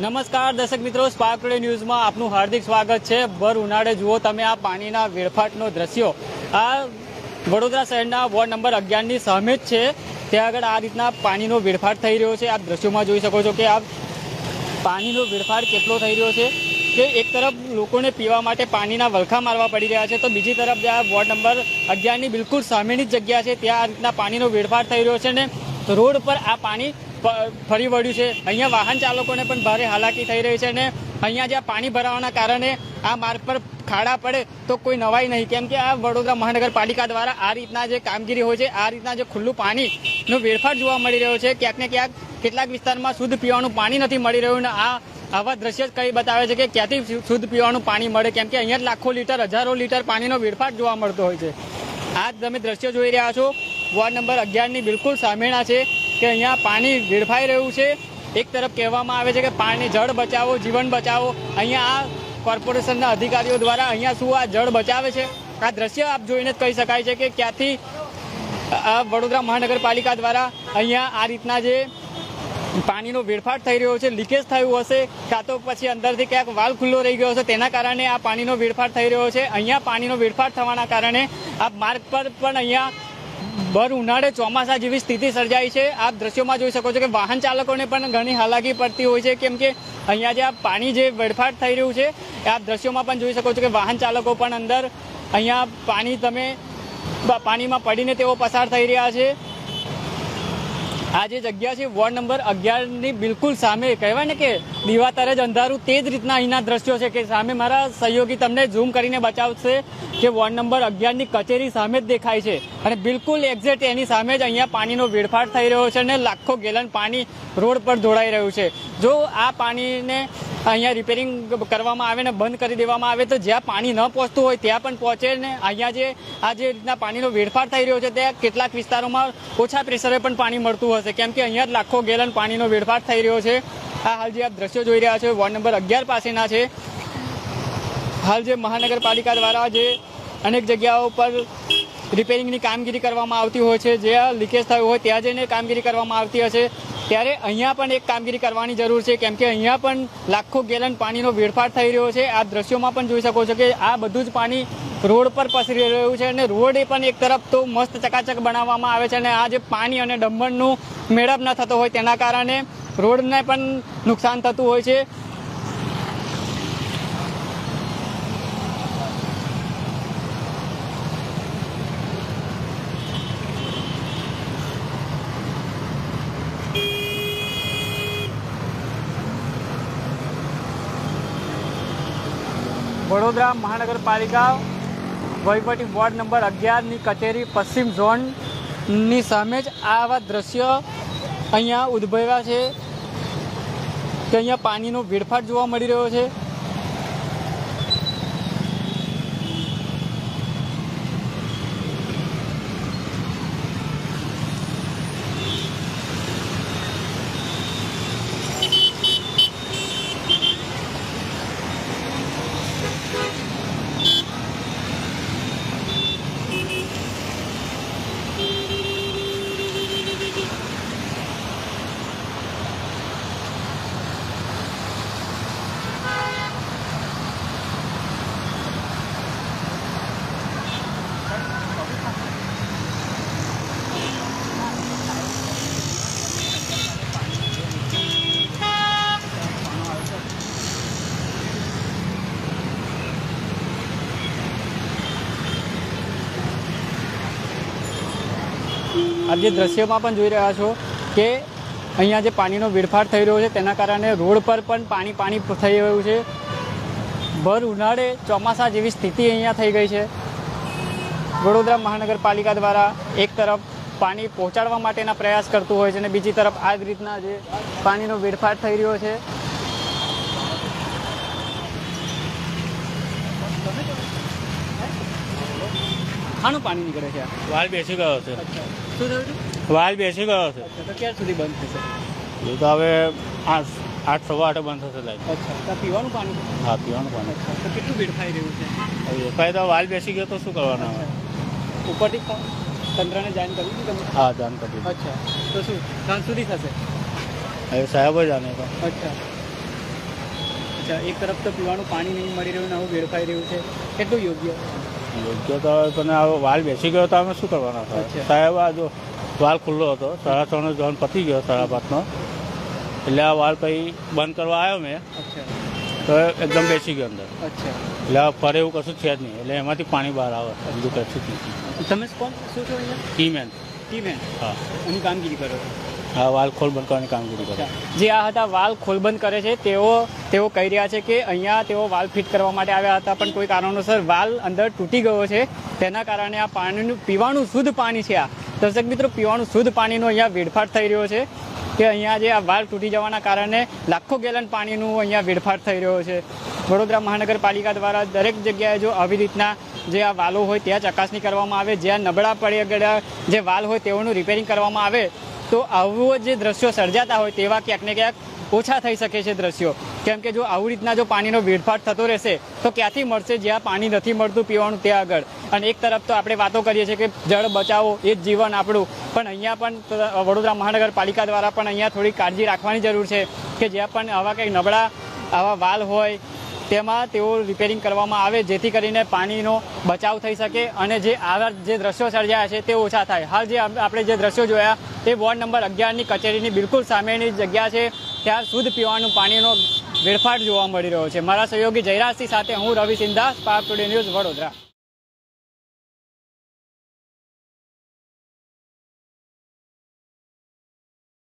નમસ્કાર, દર્શક મિત્રો સ્પાર્ક ટુડે ન્યૂઝમાં આપનું હાર્દિક સ્વાગત છે. ભર ઉનાળે જુઓ તમે આ પાણીના વેડફાટનો દ્રશ્યો. આ વડોદરા શહેરના વોર્ડ નંબર અગિયારની સામે જ છે. ત્યાં આગળ આ રીતના પાણીનો વેડફાટ થઈ રહ્યો છે. આપ દ્રશ્યોમાં જોઈ શકો છો કે આ પાણીનો વેડફાટ કેટલો થઈ રહ્યો છે કે એક તરફ લોકોને પીવા માટે પાણીના વલખા મારવા પડી રહ્યા છે, તો બીજી તરફ જે આ વોર્ડ નંબર અગિયારની બિલકુલ સામેની જ જગ્યા છે. ત્યાં આ રીતના પાણીનો વેડફાટ થઈ રહ્યો છે ને રોડ પર આ પાણી ફરી વળ્યું છે. અહીંયા વાહન ચાલકોને પણ ભારે હાલાકી થઈ રહી છે અને અહીંયા જ્યાં પાણી ભરાવાના કારણે આ માર્ગ પર ખાડા પડે તો કોઈ નવાઈ નહીં. કેમ કે આ વડોદરા મહાનગરપાલિકા દ્વારા આ રીતના જે કામગીરી હોય છે, આ રીતના જે ખુલ્લું પાણીનો વેડફાટ જોવા મળી રહ્યો છે. ક્યાંક ને ક્યાંક કેટલાક વિસ્તારમાં શુદ્ધ પીવાનું પાણી નથી મળી રહ્યું અને આ આવા દ્રશ્ય કઈ બતાવે છે કે ક્યાંથી શુદ્ધ પીવાનું પાણી મળે. કેમ કે અહીંયા લાખો લીટર, હજારો લીટર પાણીનો વેડફાટ જોવા મળતો હોય છે. આ તમે દ્રશ્ય જોઈ રહ્યા છો. વોર્ડ નંબર અગિયારની બિલકુલ સામેના છે. કે અહીંયા પાણી વેડફાઈ રહ્યું છે. એક તરફ કહેવામાં આવે છે કે પાણી જળ બચાવો, જીવન બચાવો. અહીંયા આ કોર્પોરેશનના અધિકારીઓ દ્વારા અહીંયા શું આ જળ બચાવે છે? આ દ્રશ્ય આપ જોઈને જ કહી શકાય છે કે ક્યાંથી વડોદરા મહાનગરપાલિકા દ્વારા અહીંયા આ રીતના જે પાણીનો વેડફાટ થઈ રહ્યો છે, લીકેજ થયું હશે, કાં તો પછી અંદરથી ક્યાંક વાલ ખુલ્લો રહી ગયો હશે, તેના કારણે આ પાણીનો વેડફાટ થઈ રહ્યો છે. અહીંયા પાણીનો વેડફાટ થવાના કારણે આ માર્ગ પર પણ અહીંયા ભર ઉનાળે ચોમાસા જેવી સ્થિતિ સર્જાઈ છે. આપ દ્રશ્યોમાં જોઈ શકો છો કે વાહન ચાલકોને પણ ઘણી હાલાકી પડતી હોય છે, કેમ કે અહીંયા જે આ પાણી જે વેડફાટ થઈ રહ્યું છે, આપ દ્રશ્યોમાં પણ જોઈ શકો છો કે વાહન ચાલકો પણ અંદર અહીંયા પાણી તમે પાણીમાં પડીને તેઓ પસાર થઈ રહ્યા છે. આ જે જગ્યા છે, વોર્ડ નંબર અગિયારની બિલકુલ સામે. કહેવાય ને કે દીવાતરે જ અંધારું. તે જ રીતના અહીંના દ્રશ્યો છે કે સામે મારા સહયોગી તમને ઝૂમ કરીને બચાવશે કે વોર્ડ નંબર અગિયારની કચેરી સામે જ દેખાય છે. અને બિલકુલ એક્ઝેક્ટ એની સામે જ અહીંયા પાણીનો વેડફાટ થઈ રહ્યો છે અને લાખો ગેલન પાણી રોડ પર ઢોળાઈ રહ્યું છે. જો આ પાણીને અહીંયા રિપેરિંગ કરવામાં આવે ને બંધ કરી દેવામાં આવે તો જ્યાં પાણી ન પહોંચતું હોય ત્યાં પણ પહોંચે ને અહીંયા જે આ જે રીતના પાણીનો વેડફાટ થઈ રહ્યો છે ત્યાં કેટલાક વિસ્તારોમાં ઓછા પ્રેશરે પણ પાણી મળતું હશે. કેમ કે અહીંયા લાખો ગેલન પાણીનો વેડફાટ થઈ રહ્યો છે. આ હાલ જે આ દ્રશ્યો જોઈ રહ્યા છે. વોર્ડ નંબર અગિયાર પાસેના છે. હાલ જે મહાનગરપાલિકા દ્વારા જે અનેક જગ્યાઓ પર રિપેરિંગની કામગીરી કરવામાં આવતી હોય છે જ્યાં લીકેજ થયું હોય, ત્યાં જઈને કામગીરી કરવામાં આવતી હશે. ત્યારે અહીંયા પણ એક કામગીરી કરવાની જરૂર છે, કેમ કે અહીંયા પણ લાખો ગેલન પાણીનો વેડફાટ થઈ રહ્યો છે. આ દ્રશ્યોમાં પણ જોઈ શકો છો કે આ બધું જ પાણી રોડ પર પસરી રહ્યું છે અને રોડ એ પણ એક તરફ તો મસ્ત ચકાચક બનાવવામાં આવે છે અને આ જે પાણી અને ડંબરનું મેળાપ ન થતો હોય તેના કારણે રોડને પણ નુકસાન થતું હોય છે. વડોદરા મહાનગરપાલિકા વહીવટી વોર્ડ નંબર અગિયારની કચેરી પશ્ચિમ ઝોનની સામે જ આવા દ્રશ્ય અહીંયા ઉદ્ભવ્યા છે કે અહીંયા પાણીનો વેડફાટ જોવા મળી રહ્યો છે. આપ જે દ્રશ્યમાં પણ જોઈ રહ્યા છો કે અહીંયા જે પાણીનો વેડફાટ થઈ રહ્યો છે, તેના કારણે રોડ પર પણ પાણી પાણી થઈ રહ્યું છે. ભર ઉનાળે ચોમાસા જેવી સ્થિતિ અહીંયા થઈ ગઈ છે. વડોદરા મહાનગરપાલિકા દ્વારા એક તરફ પાણી પહોંચાડવા માટેના પ્રયાસ કરતું હોય છે અને બીજી તરફ આ રીતના જે પાણીનો વેડફાટ થઈ રહ્યો છે. ખાનું પાણી નીકળે છે? વાલ બેસી ગયો છે. વાલ બેસી ગયો છે. તો ક્યાં સુધી બંધ થશે? એ તો હવે આઠ આઠ સવા આઠે બંધ થશે લાઈટ પીવાનું પાણી? હા પીવાનું પાણી. તો કેટલું વેડફાઈ રહ્યું છે? હવે તો વાલ બેસી ગયો તો શું કરવાનું હવે? ઉપરથી તંત્રને જાણ કરી દીધી તમે હા જાણ કરી અચ્છા તો શું સાંજ સુધી થશે? હવે સાહેબ જ જાણે તો. અચ્છા. અચ્છા એક તરફ તો પીવાનું પાણી નહીં મળી રહ્યું ને આવું વેડફાઈ રહ્યું છે. કેટલું યોગ્ય? યોગ્ય તો હવે પણ આ વાલ બેસી ગયો તો અમે શું કરવાના હતા. સાહેબ આ જો વાલ ખુલ્લો હતો સાડા છનો જોન પતી ગયો સાડા પાંચનો એટલે આ વાલ પછી બંધ કરવા આવ્યો મેં. તો એકદમ બેસી ગયો અંદર. એટલે આ ફરે એવું કશું છે જ નહીં. એટલે એમાંથી પાણી બહાર આવે. બીજું કશું જ નથી. તમે કોણ શું છો ટીમેન ટીમેન હા. એની કામગીરી કરો વાલ ખોલબંધ કરવાની કામગીરી કરે. જે આ હતા વાલ ખોલબંધ કરે છે, તેઓ તેઓ કહી રહ્યા છે કે અહીંયા તેઓ વાલ ફિટ કરવા માટે આવ્યા હતા, પણ કોઈ કારણોસર વાલ અંદર તૂટી ગયો છે. તેના કારણે આ પાણીનું, પીવાનું શુદ્ધ પાણી છે આ. દર્શક મિત્રો, પીવાનું શુદ્ધ પાણીનો અહીંયા વેડફાટ થઈ રહ્યો છે કે અહીંયા જે આ વાલ તૂટી જવાના કારણે લાખો ગેલન પાણીનું અહીંયા વેડફાટ થઈ રહ્યો છે. વડોદરા મહાનગરપાલિકા દ્વારા દરેક જગ્યાએ જો આવી રીતના જે આ વાલો હોય, ત્યાં ચકાસણી કરવામાં આવે, જ્યાં નબળા પડી ગયા જે વાલ હોય તેઓનું રિપેરિંગ કરવામાં આવે તો આવું જે દ્રશ્યો સર્જાતા હોય તેવા ક્યાંક ને ક્યાંક ઓછા થઈ શકે છે દ્રશ્યો. કેમ કે જો આવી રીતના જો પાણીનો વેડફાટ થતો રહેશે, તો ક્યાંથી મળશે જ્યાં પાણી નથી મળતું પીવાનું ત્યાં આગળ? અને એક તરફ તો આપણે વાતો કરીએ છીએ કે જળ બચાવો એ જ જીવન આપણું. પણ અહીંયા પણ વડોદરા મહાનગરપાલિકા દ્વારા પણ અહીંયા થોડી કાળજી રાખવાની જરૂર છે કે જ્યાં પણ આવા કંઈક નબળા, આવા વાલ હોય, તેમાં તેઓ રિપેરિંગ કરવામાં આવે, જેથી કરીને પાણીનો બચાવ થઈ શકે અને જે આવા જે દ્રશ્યો સર્જાયા છે તે ઓછા થાય. હાલ જે આપણે જે દ્રશ્યો જોયા તે વોર્ડ નંબર અગિયારની કચેરીની બિલકુલ સામેની જગ્યા છે. ત્યાં શુદ્ધ પીવાનું પાણીનો વેડફાટ જોવા મળી રહ્યો છે. મારા સહયોગી જયરાજસિંહ સાથે હું Ravi Sindha spark today news Vadodara.